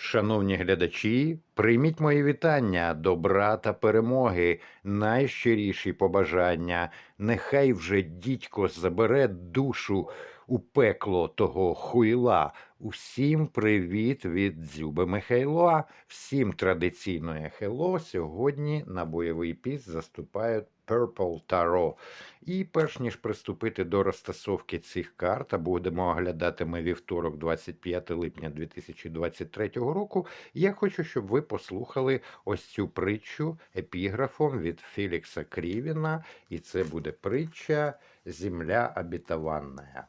Шановні глядачі, прийміть мої вітання, добра та перемоги, найщиріші побажання. Нехай вже дідько забере душу у пекло того хуйла. Усім привіт від Дзюби Михайла. Всім традиційне хело. Сьогодні на бойовий піс заступають Purple Tarot. І перш ніж приступити до розтасовки цих карт, а будемо оглядати ми вівторок, 25 липня 2023 року, я хочу, щоб ви послухали ось цю притчу епіграфом від Фелікса Крівіна, і це буде притча Земля обетованная.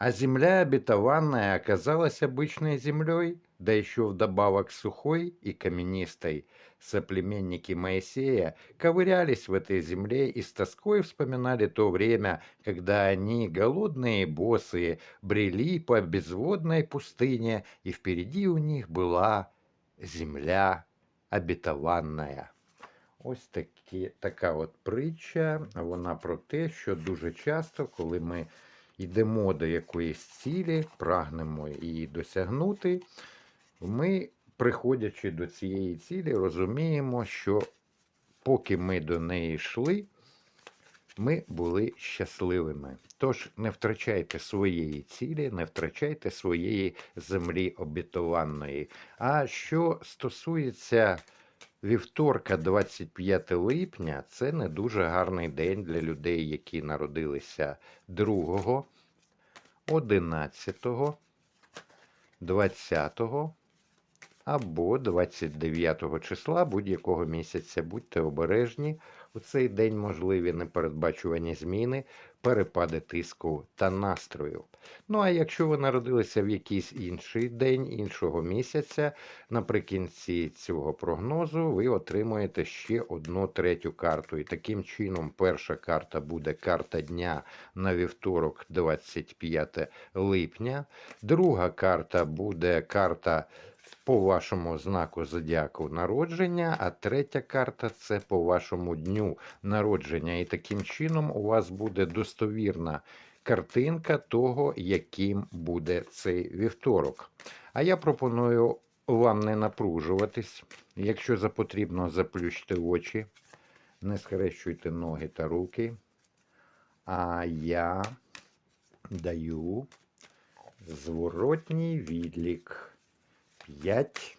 А земля обетованная оказалась обычной землей, да еще вдобавок сухой и каменистой. Соплеменники Моисея ковырялись в этой земле и с тоской вспоминали то время, когда они, голодные и босые, брели по безводной пустыне, и впереди у них была земля обетованная. Ось такі, така от притча, вона про те, що дуже часто, коли ми йдемо до якоїсь цілі, прагнемо її досягнути, ми, приходячи до цієї цілі, розуміємо, що поки ми до неї йшли, ми були щасливими. Тож не втрачайте своєї цілі, не втрачайте своєї землі обітованої. А що стосується вівторка, 25 липня, це не дуже гарний день для людей, які народилися 2, 11, 20 або 29 числа будь-якого місяця. Будьте обережні. У цей день можливі непередбачувані зміни, перепади тиску та настрою. Ну а якщо ви народилися в якийсь інший день іншого місяця, наприкінці цього прогнозу ви отримуєте ще одну третю карту. І таким чином, перша карта буде карта дня на вівторок, 25 липня. Друга карта буде карта по вашому знаку зодіаку народження, а третя карта це по вашому дню народження. І таким чином у вас буде достовірна картинка того, яким буде цей вівторок. А я пропоную вам не напружуватись. Якщо за потрібно, заплющте очі, не схрещуйте ноги та руки. А я даю зворотній відлік. 5,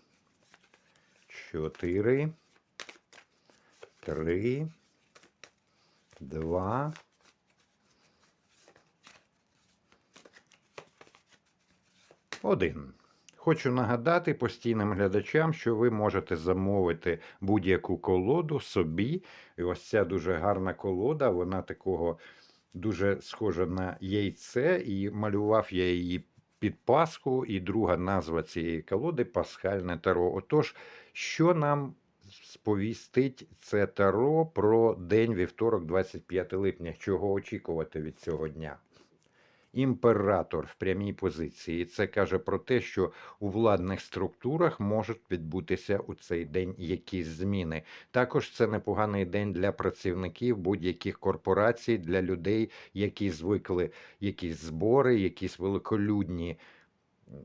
4, 3, 2, один. Хочу нагадати постійним глядачам, що ви можете замовити будь-яку колоду собі. І ось ця дуже гарна колода, вона такого дуже схожа на яйце, і малював я її під Пасху, і друга назва цієї колоди Пасхальне таро. Отож, що нам сповістить це таро про день вівторок, 25 липня, чого очікувати від цього дня? Імператор в прямій позиції. Це каже про те, що у владних структурах можуть відбутися у цей день якісь зміни. Також це непоганий день для працівників будь-яких корпорацій, для людей, які звикли якісь збори, якісь великолюдні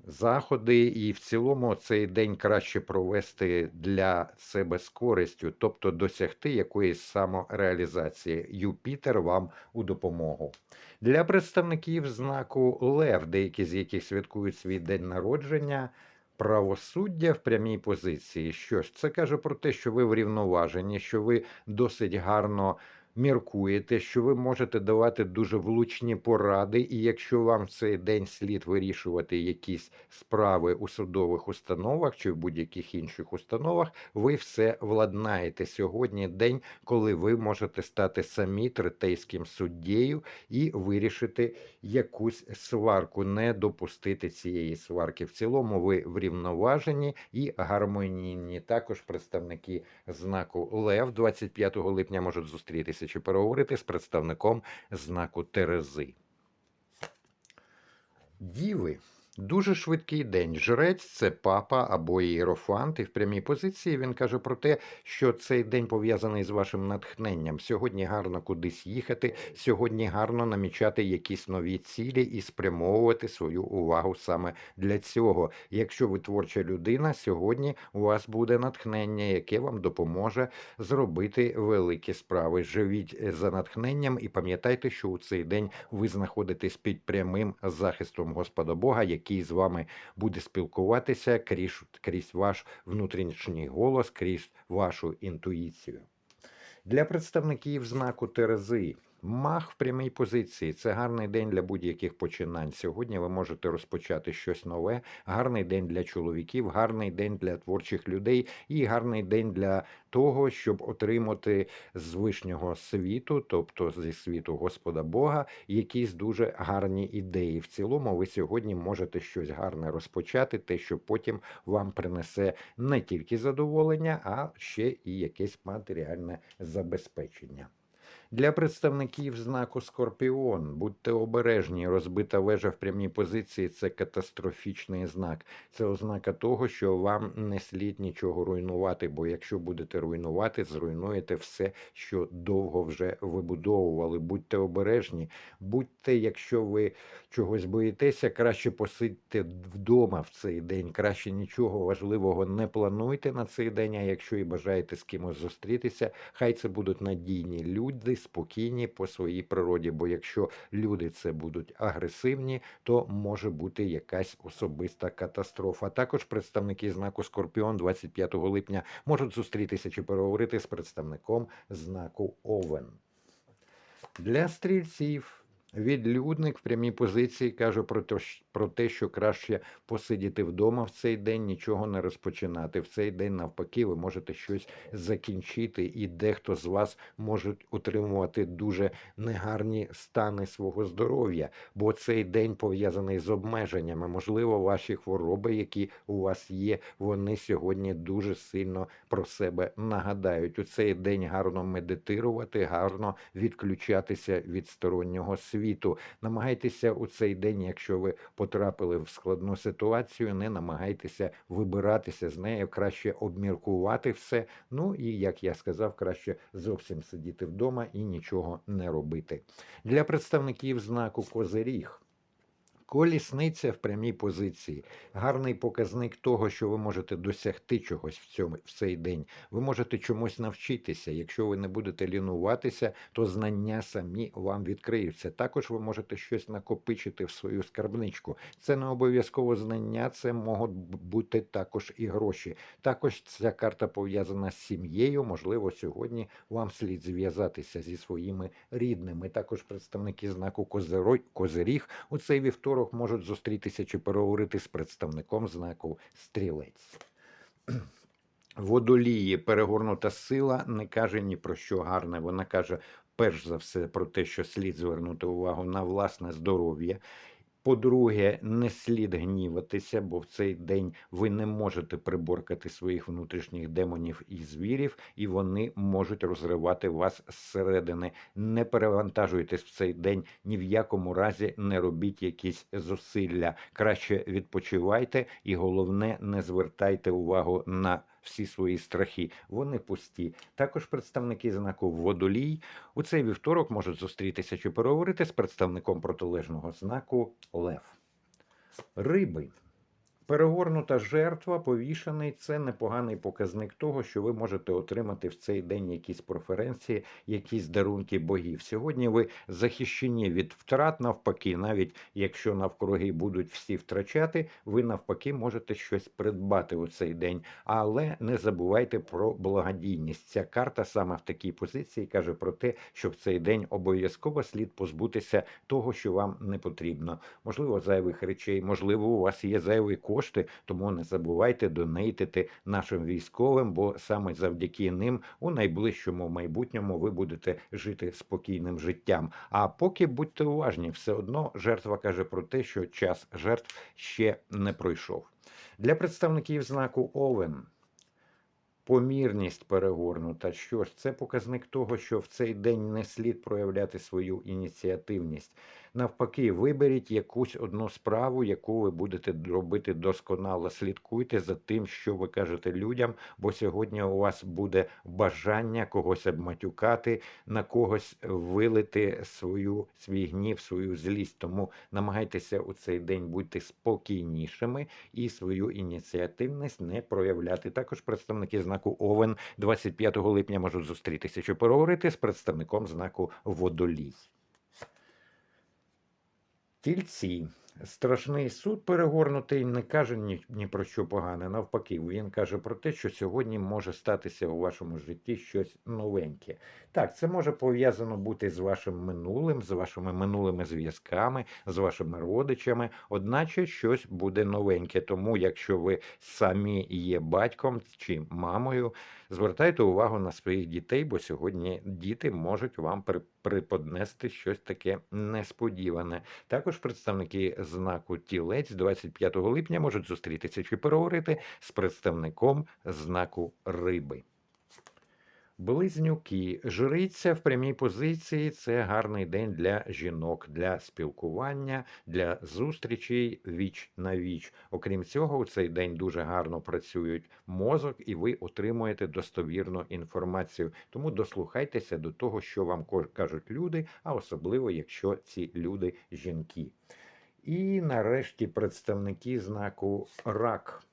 заходи, і в цілому цей день краще провести для себе з користю, тобто досягти якоїсь самореалізації. Юпітер вам у допомогу. Для представників знаку Лев, деякі з яких святкують свій день народження. Правосуддя в прямій позиції. Що ж, це каже про те, що ви врівноважені, що ви досить гарно міркуєте, що ви можете давати дуже влучні поради, і якщо вам в цей день слід вирішувати якісь справи у судових установах чи в будь-яких інших установах, ви все владнаєте. Сьогодні день, коли ви можете стати самі третейським суддєю і вирішити якусь сварку, не допустити цієї сварки. В цілому ви врівноважені і гармонійні. Також представники знаку Лев 25 липня можуть зустрітися чи переговорити з представником знаку Терези. Діви, Дуже швидкий день. Жрець це папа або ієрофант, і в прямій позиції він каже про те, що цей день пов'язаний з вашим натхненням. Сьогодні гарно кудись їхати, сьогодні гарно намічати якісь нові цілі і спрямовувати свою увагу саме для цього. Якщо ви творча людина, сьогодні у вас буде натхнення, яке вам допоможе зробити великі справи. Живіть е, за натхненням і пам'ятайте, що у цей день ви знаходитесь під прямим захистом Господа Бога, з вами буде спілкуватися крізь, крізь ваш внутрішній голос, крізь вашу інтуїцію. Для представників знаку Терези. Мах в прямій позиції це гарний день для будь-яких починань. Сьогодні ви можете розпочати щось нове, гарний день для чоловіків, гарний день для творчих людей і гарний день для того, щоб отримати з вишнього світу, тобто зі світу Господа Бога, якісь дуже гарні ідеї. В цілому, ви сьогодні можете щось гарне розпочати, те, що потім вам принесе не тільки задоволення, а ще і якесь матеріальне забезпечення. Для представників знаку Скорпіон будьте обережні. Розбита вежа в прямій позиції це катастрофічний знак. Це ознака того, що вам не слід нічого руйнувати, бо якщо будете руйнувати, зруйнуєте все, що довго вже вибудовували. Будьте обережні, будьте, якщо ви чогось боїтеся, краще посидьте вдома в цей день. Краще нічого важливого не плануйте на цей день. А якщо і бажаєте з кимось зустрітися, хай це будуть надійні люди, спокійні по своїй природі. Бо якщо люди це будуть агресивні, то може бути якась особиста катастрофа. Також представники знаку Скорпіон 25 липня можуть зустрітися чи переговорити з представником знаку Овен. Для стрільців відлюдник в прямій позиції каже про те, про те, що краще посидіти вдома в цей день, нічого не розпочинати. В цей день, навпаки, ви можете щось закінчити, і дехто з вас може утримувати дуже негарні стани свого здоров'я, бо цей день пов'язаний з обмеженнями. Можливо, ваші хвороби, які у вас є, вони сьогодні дуже сильно про себе нагадають. У цей день гарно медитирувати, гарно відключатися від стороннього світу. Намагайтеся у цей день, якщо ви потрапили в складну ситуацію, не намагайтеся вибиратися з нею, краще обміркувати все. Ну і як я сказав, краще зовсім сидіти вдома і нічого не робити. Для представників знаку Козиріг. Колісниця в прямій позиції. Гарний показник того, що ви можете досягти чогось в цьому в цей день. Ви можете чомусь навчитися. Якщо ви не будете лінуватися, то знання самі вам відкриються. Також ви можете щось накопичити в свою скарбничку. Це не обов'язково знання, це можуть бути також і гроші. Також ця карта пов'язана з сім'єю. Можливо, сьогодні вам слід зв'язатися зі своїми рідними. Також представники знаку Козирой- Козиріг у цей вівторок можуть зустрітися чи переговорити з представником знаку Стрілець. Водолії перегорнута сила не каже ні про що гарне. Вона каже перш за все про те, що слід звернути увагу на власне здоров'я. По-друге, не слід гніватися, бо в цей день ви не можете приборкати своїх внутрішніх демонів і звірів, і вони можуть розривати вас зсередини. Не перевантажуйтесь в цей день, ні в якому разі не робіть якісь зусилля. Краще відпочивайте, і головне, не звертайте увагу на всі свої страхи. Вони пусті. Також представники знаку водолій у цей вівторок можуть зустрітися чи переговорити з представником протилежного знаку Лев. Риби. Перегорнута жертва, повішений це непоганий показник того, що ви можете отримати в цей день якісь преференції, якісь дарунки богів. Сьогодні ви захищені від втрат, навпаки, навіть якщо навкруги будуть всі втрачати, ви навпаки можете щось придбати у цей день. Але не забувайте про благодійність. Ця карта саме в такій позиції каже про те, що в цей день обов'язково слід позбутися того, що вам не потрібно. Можливо, зайвих речей, можливо, у вас є зайвий зайві кошти, тому не забувайте донейтити нашим військовим, бо саме завдяки ним у найближчому майбутньому ви будете жити спокійним життям. А поки будьте уважні, все одно жертва каже про те, що час жертв ще не пройшов. Для представників знаку Овен. Помірність перегорнута. Що ж, це показник того, що в цей день не слід проявляти свою ініціативність. Навпаки, виберіть якусь одну справу, яку ви будете робити досконало. Слідкуйте за тим, що ви кажете людям, бо сьогодні у вас буде бажання когось обматюкати, на когось вилити свою свій гнів, свою злість. Тому намагайтеся у цей день бути спокійнішими і свою ініціативність не проявляти. Також представники знаку Овен 25 липня можуть зустрітися, щоб поговорити з представником знаку Водолій. Тільці. Страшний суд перегорнутий не каже ні, ні про що погане. Навпаки, він каже про те, що сьогодні може статися у вашому житті щось новеньке. Так, це може пов'язано бути з вашим минулим, з вашими минулими зв'язками, з вашими родичами. Одначе щось буде новеньке. Тому, якщо ви самі є батьком чи мамою, звертайте увагу на своїх дітей, бо сьогодні діти можуть вам при- приподнести щось таке несподіване. Також представники знаку тілець 25 липня можуть зустрітися чи переговорити з представником знаку риби. Близнюки. Жриця в прямій позиції це гарний день для жінок, для спілкування, для зустрічей віч на віч. Окрім цього, у цей день дуже гарно працюють мозок, і ви отримуєте достовірну інформацію. Тому дослухайтеся до того, що вам кажуть люди, а особливо якщо ці люди жінки. І нарешті представники знаку рак.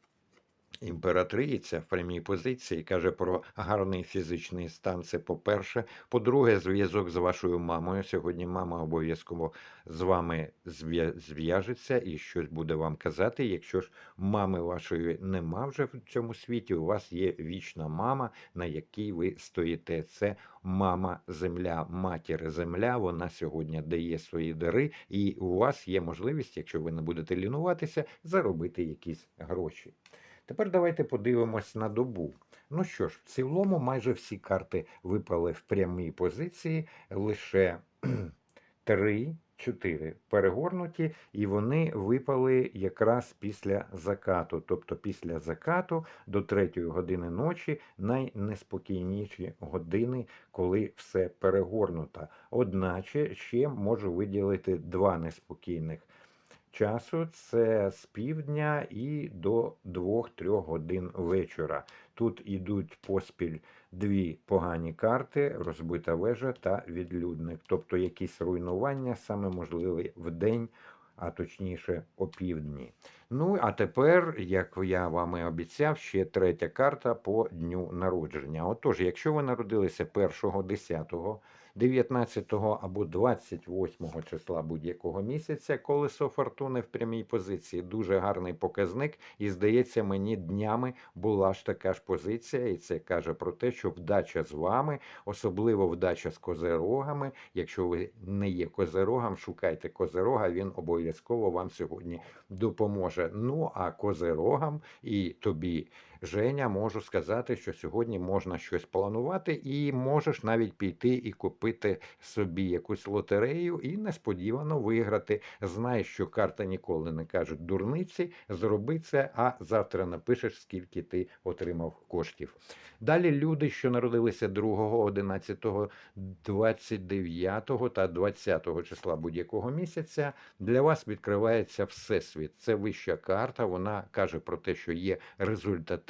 Імператриця в прямій позиції каже про гарний фізичний стан. Це по-перше. По-друге, зв'язок з вашою мамою. Сьогодні мама обов'язково з вами зв'я- зв'яжеться і щось буде вам казати. Якщо ж мами вашої нема вже в цьому світі, у вас є вічна мама, на якій ви стоїте. Це мама земля, матір земля. Вона сьогодні дає свої дари, і у вас є можливість, якщо ви не будете лінуватися, заробити якісь гроші. Тепер давайте подивимось на добу. Ну що ж, в цілому майже всі карти випали в прямій позиції, лише 3, 4 перегорнуті, і вони випали якраз після закату. Тобто після закату до 3 години ночі найнеспокійніші години, коли все перегорнуто. Одначе ще можу виділити два неспокійних часу це з півдня і до 2-3 годин вечора. Тут ідуть поспіль дві погані карти: розбита вежа та відлюдник, тобто якісь руйнування саме можливі в день. А точніше опівдні. Ну, а тепер, як я вам і обіцяв, ще третя карта по дню народження. Отож, якщо ви народилися 1, 10, 19 або 28 числа будь-якого місяця, колесо фортуни в прямій позиції дуже гарний показник. І здається, мені днями була ж така ж позиція, і це каже про те, що вдача з вами, особливо вдача з козерогами. Якщо ви не є козерогом, шукайте козерога, він обов'язково вам сьогодні допоможе. Ну а козерогам і тобі. Женя, можу сказати, що сьогодні можна щось планувати, і можеш навіть піти і купити собі якусь лотерею і несподівано виграти. Знай, що карта ніколи не кажуть дурниці, зроби це, а завтра напишеш, скільки ти отримав коштів. Далі люди, що народилися 2, 11, 29 та 20 числа будь-якого місяця, для вас відкривається всесвіт. Це вища карта. Вона каже про те, що є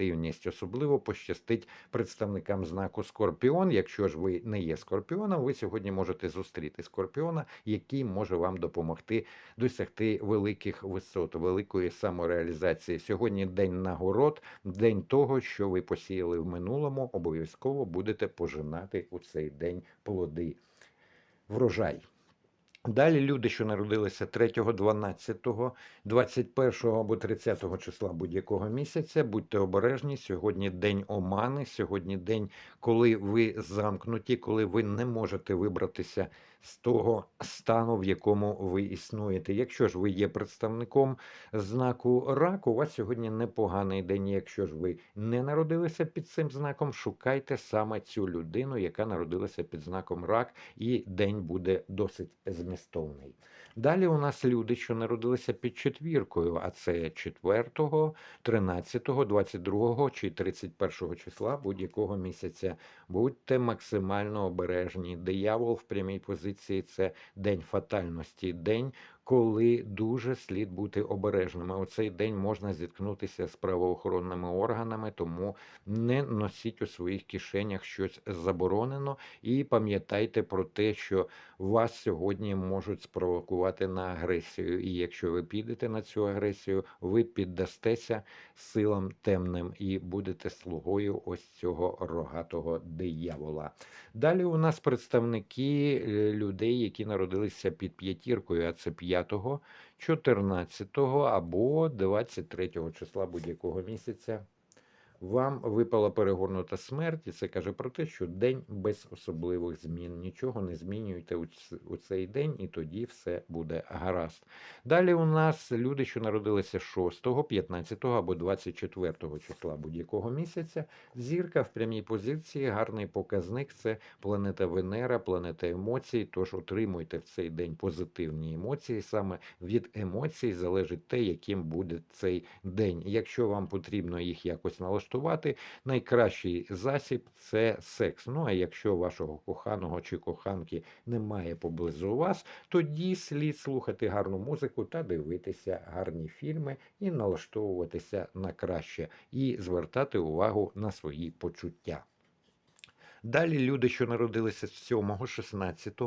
результативність. Особливо пощастить представникам знаку Скорпіон. Якщо ж ви не є скорпіоном, ви сьогодні можете зустріти скорпіона, який може вам допомогти досягти великих висот, великої самореалізації. Сьогодні день нагород, день того, що ви посіяли в минулому, обов'язково будете пожинати у цей день плоди. Врожай. Далі люди, що народилися 3, 12, 21 або 30 числа будь-якого місяця, будьте обережні. Сьогодні день омани, сьогодні день, коли ви замкнуті, коли ви не можете вибратися з того стану, в якому ви існуєте. Якщо ж ви є представником знаку раку, у вас сьогодні непоганий день. Якщо ж ви не народилися під цим знаком, шукайте саме цю людину, яка народилася під знаком рак, і день буде досить змістовний. Далі у нас люди, що народилися під четвіркою, а це 4, 13, 22 чи 31 числа будь-якого місяця. Будьте максимально обережні. Диявол в прямій позиції це день фатальності, день, коли дуже слід бути обережними. У цей день можна зіткнутися з правоохоронними органами, тому не носіть у своїх кишенях щось заборонено. І пам'ятайте про те, що вас сьогодні можуть спровокувати на агресію. І якщо ви підете на цю агресію, ви піддастеся силам темним і будете слугою ось цього рогатого диявола. Далі у нас представники е, людей, які народилися під п'ятіркою, а це 5, 14 або 23 числа будь-якого місяця. Вам випала перегорнута смерть, і це каже про те, що день без особливих змін. Нічого не змінюйте у цей день, і тоді все буде гаразд. Далі у нас люди, що народилися 6, 15 або 24 числа будь-якого місяця. Зірка в прямій позиції, гарний показник це планета Венера, планета емоцій. Тож отримуйте в цей день позитивні емоції. Саме від емоцій залежить те, яким буде цей день. Якщо вам потрібно їх якось налаштувати, найкращий засіб це секс. Ну а якщо вашого коханого чи коханки немає поблизу вас, тоді слід слухати гарну музику та дивитися гарні фільми і налаштовуватися на краще, і звертати увагу на свої почуття. Далі люди, що народилися з 7, 16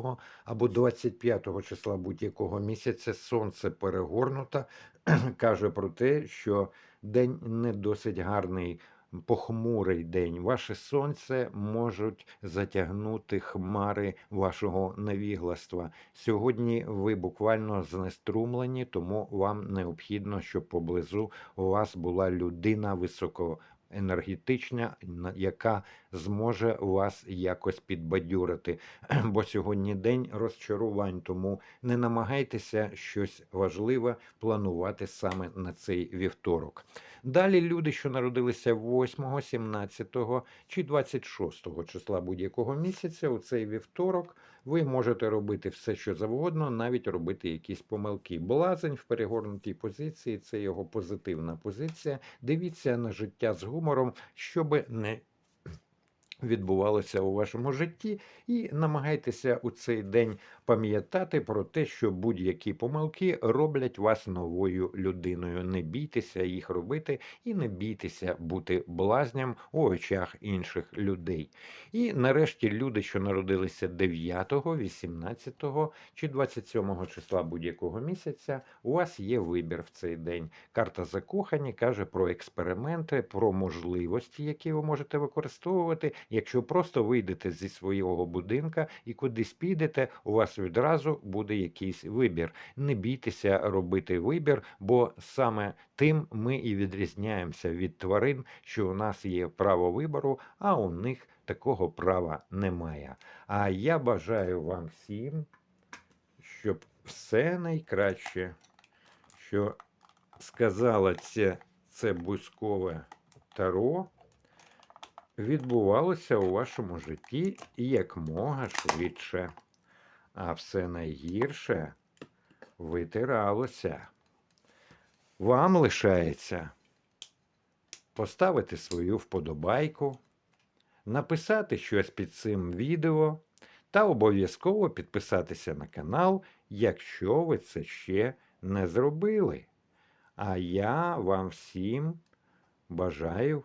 або 25 числа будь-якого місяця, сонце перегорнуто, каже про те, що день не досить гарний. Похмурий день, ваше сонце можуть затягнути хмари вашого невігластва. Сьогодні ви буквально знеструмлені, тому вам необхідно, щоб поблизу у вас була людина високоенергетична, на- яка зможе вас якось підбадьорити. Бо сьогодні день розчарувань, тому не намагайтеся щось важливе планувати саме на цей вівторок. Далі люди, що народилися 8, 17 чи 26 числа будь-якого місяця, у цей вівторок, ви можете робити все, що завгодно, навіть робити якісь помилки. Блазень в перегорнутій позиції це його позитивна позиція. Дивіться на життя з гумором, щоб не відбувалося у вашому житті, і намагайтеся у цей день пам'ятати про те, що будь-які помилки роблять вас новою людиною. Не бійтеся їх робити і не бійтеся бути блазням у очах інших людей. І нарешті люди, що народилися 9, 18 чи 27 числа будь-якого місяця, у вас є вибір в цей день. Карта закохані каже про експерименти, про можливості, які ви можете використовувати. Якщо просто вийдете зі свого будинка і кудись підете, у вас відразу буде якийсь вибір. Не бійтеся робити вибір, бо саме тим ми і відрізняємося від тварин, що у нас є право вибору, а у них такого права немає. А я бажаю вам всім, щоб все найкраще, що сказала це, це бузькове таро, відбувалося у вашому житті якмога швидше. А все найгірше витиралося. Вам лишається поставити свою вподобайку, написати щось під цим відео та обов'язково підписатися на канал, якщо ви це ще не зробили. А я вам всім бажаю